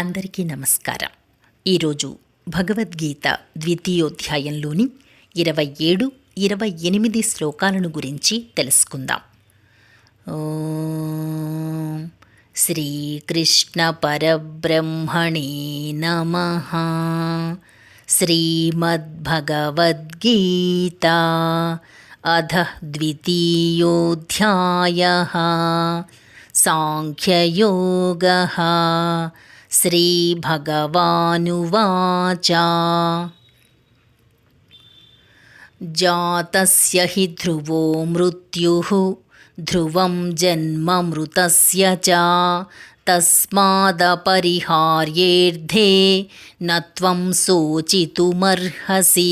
అందరికీ నమస్కారం. ఈరోజు భగవద్గీత ద్వితీయోధ్యాయంలోని ఇరవై ఏడు ఇరవై ఎనిమిది శ్లోకాలను గురించి తెలుసుకుందాం. శ్రీకృష్ణ పరబ్రహ్మణే నమ. శ్రీమద్భగవద్గీత అధ ద్వితీయోధ్యాయ. సాంఖ్యయోగ. श्रीभगवानुवाच जातस्य हि ध्रुवो मृत्युः ध्रुवं जन्ममृतस्य च तस्मादपरिहार्येऽर्धे न त्वं శోచితుమర్హసి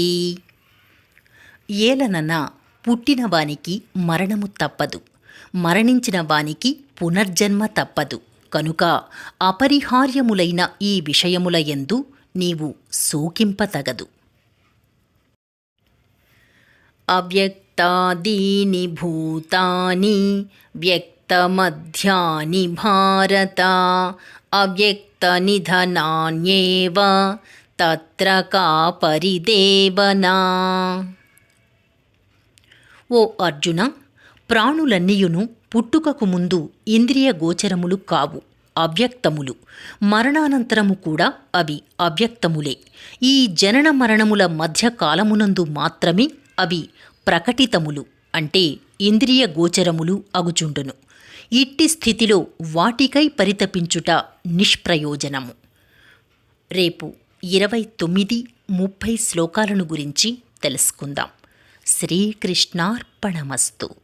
ఏలనన పుట్టిన వానికి మరణము తప్పదు మరణించిన వానికి పునర్జన్మ తప్పదు కనుక అపరిహార్యములైన ఈ విషయముల ఎందు నీవు సూకింపతగదు. అవ్యక్తాదీని భూతాని వ్యక్తమధ్యాని భారత అవ్యక్తనిధనాన్యేవ తత్ర కా పరిదేవనా ఓ అర్జున ప్రాణులన్నీయును పుట్టుకకు ముందు ఇంద్రియ గోచరములు కావు అవ్యక్తములు. మరణానంతరము కూడా అవి అవ్యక్తములే. ఈ జనన మరణముల మధ్య కాలమునందు మాత్రమే అవి ప్రకటితములు అంటే ఇంద్రియ గోచరములు అగుచుండును. ఇట్టి స్థితిలో వాటికై పరితపించుట నిష్ప్రయోజనము. రేపు ఇరవై తొమ్మిది ముప్పై శ్లోకాలను గురించి తెలుసుకుందాం. శ్రీకృష్ణార్పణమస్తు.